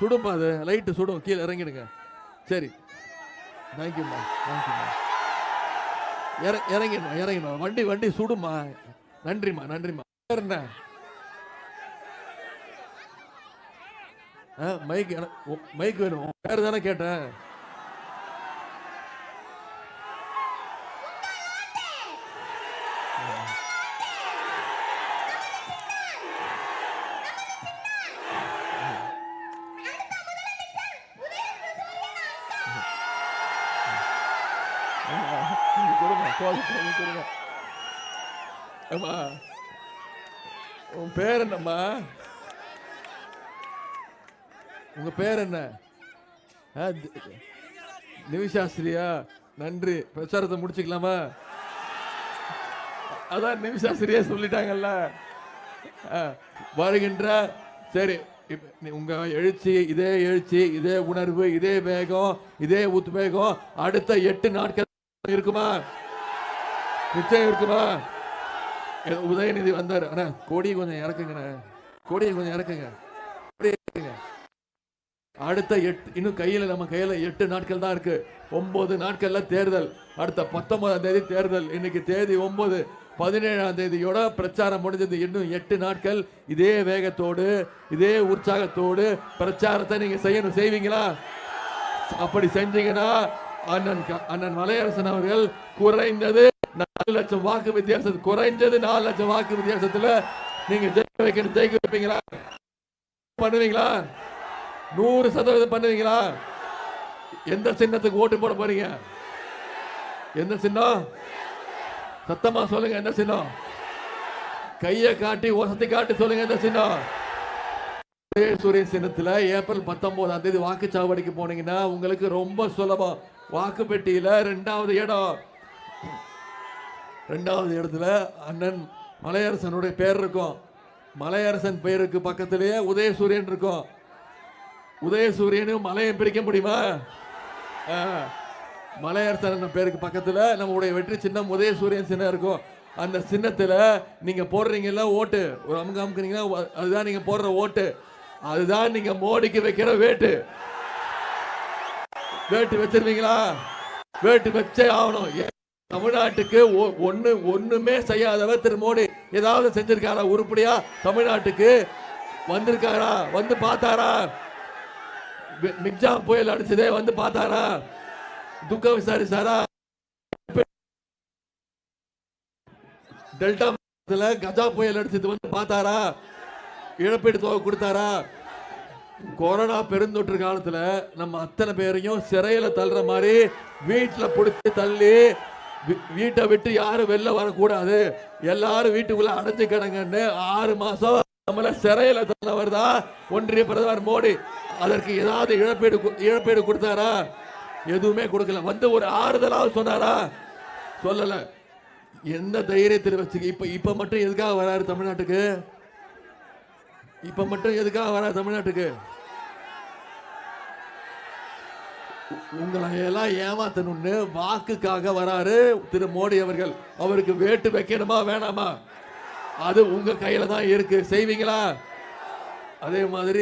சுடுமா அது? லைட்டு சுடும். கீழே இறங்கிடுங்க. சரி. தேங்க்யூம்மா தேங்க்யூம்மா இற இறங்கிடுமா இறங்கிடுமா. வண்டி வண்டி சுடுமா? நன்றிம்மா நன்றிம்மா பேர் என்ன? ஆ மைக் மைக் வேணும். உன் பேர் தானே கேட்டேன். நீங்க கொடுங்க கோலத்தை கொடுங்க அம்மா உன் பேர் என்னம்மா உங்க பேர் என்ன? ஆ, நிமிஷாஸ்திரியா நன்றி. பிரச்சாரத்தை முடிச்சுக்கலாமா? அதான் நிமிஷாஸ்திரியா சொல்லிட்டாங்கல்ல. வருகின்ற சரி உங்க எழுச்சி இதே எழுச்சி இதே உணர்வு இதே வேகம் இதே உத்வேகம் அடுத்த எட்டு நாட்கள் இருக்குமா? நிச்சயம் இருக்குமா? உதயநிதி வந்தார். அண்ணா கோடி கொஞ்சம் இறக்குங்கண்ணே. கோடியை கொஞ்சம் இறக்குங்க. இறக்குங்க. அடுத்த எட்டு இன்னும் கையில் நம்ம கையில் எட்டு நாட்கள் தான் இருக்கு. ஒன்பது நாட்கள்ல தேர்தல். அடுத்த பத்தொன்பதாம் தேதி தேர்தல். இன்னைக்கு தேதி ஒன்பது. பதினேழாம் தேதியோட பிரச்சாரம் முடிஞ்சது. இன்னும் எட்டு நாட்கள். இதே வேகத்தோடு இதே உற்சாகத்தோடு பிரச்சாரத்தை நீங்க செய்யணும். செய்வீங்களா? அப்படி செஞ்சீங்கன்னா அண்ணன் க- அண்ணன் மலையரசன் அவர்கள் குறைந்தது நாலு லட்சம் வாக்கு வித்தியாசம் குறைஞ்சது நாலு லட்சம் வாக்கு வித்தியாசத்துல நீங்க ஜெயிக்க வைக்கணும். ஜெயிக்க வைப்பீங்களா? பண்ணுவீங்களா? நூறு சதவீதம் பண்ணுவீங்களா? எந்த சின்னத்துக்கு ஓட்டு போட போறீங்க? எந்த சின்னம்? சத்தமா சொல்லுங்க எந்த சின்னம்? கையை காட்டி ஒசத்தி காட்டி சொல்லுங்க எந்த சின்னம்? சூரியன் சின்னத்தில் ஏப்ரல் பத்தொன்பதாம் தேதி வாக்குச்சாவடிக்கு போனீங்கன்னா உங்களுக்கு ரொம்ப சுலபம். வாக்கு பெட்டியில ரெண்டாவது இடம். ரெண்டாவது இடத்துல அண்ணன் மலையரசனுடைய பேர் இருக்கும். மலையரசன் பெயருக்கு பக்கத்திலேயே உதயசூரியன் இருக்கும். உதயசூரியனும் மலையை பிரிக்க முடியுமா? மலையரசன் பேருக்கு பக்கத்தில் நம்முடைய வெற்றி சின்னம் உதயசூரியன் சின்னம் இருக்கும். அந்த சின்னத்தில் நீங்கள் போடுறீங்கல்ல ஓட்டு. ஒரு அமுக அமுக்குறீங்கன்னா அதுதான் நீங்கள் போடுற ஓட்டு. அதுதான் நீங்கள் மோடிக்கு வைக்கிற வேட்டு. வேட்டு வச்சிருவீங்களா? வேட்டு வச்சே ஆகணும். தமிழ்நாட்டுக்கு ஒ- ஒன்றுமே செய்யாதவர் திரு மோடி. ஏதாவது செஞ்சிருக்காரா? உருப்படியா தமிழ்நாட்டுக்கு வந்திருக்காரா? வந்து பார்த்தாரா? மிக்ஜாம் புயல் அடிச்சதே வந்து பார்த்தாரா? துக்கம் விசாரிச்சாரா? டெல்டா கஜா புயல் அடிச்சது வந்து பார்த்தாரா? இழப்பீடு தொகை கொடுத்தாரா? கொரோனா பெருந்தொற்று காலத்துல நம்ம அத்தனை பேரையும் சிறையில தள்ளுற மாதிரி வீட்டுல பிடிச்சி தள்ளி வீ- வீட்டை விட்டு யாரும் வெளில வரக்கூடாது. எல்லாரும் வீட்டுக்குள்ள அடைஞ்சு கிடங்கன்னு ஆறு மாசம் நம்மள சிறையில தள்ளவர் தான் ஒன்றிய பிரதமர் மோடி. அதற்கு ஏதாவது இழப்பீடு இழப்பீடு கொடுத்தாரா? எதுவுமே கொடுக்கல. வந்து ஒரு ஆறுதலாவது சொன்னாரா? சொல்லல. எந்த தைரியத்தில் வச்சு இப்ப இப்ப மட்டும் எதுக்காக வராரு தமிழ்நாட்டுக்கு? இப்ப மட்டும் எதுக்காக வர தமிழ்நாட்டுக்கு? உங்களை எல்லாம் ஏமாத்தணும்னு வாக்குக்காக வராரு திரு மோடி அவர்கள். அவருக்கு வேட்டு வைக்கணுமா வேணாமா? அது உங்க கையில தான் இருக்கு. செய்வீங்களா? அதே மாதிரி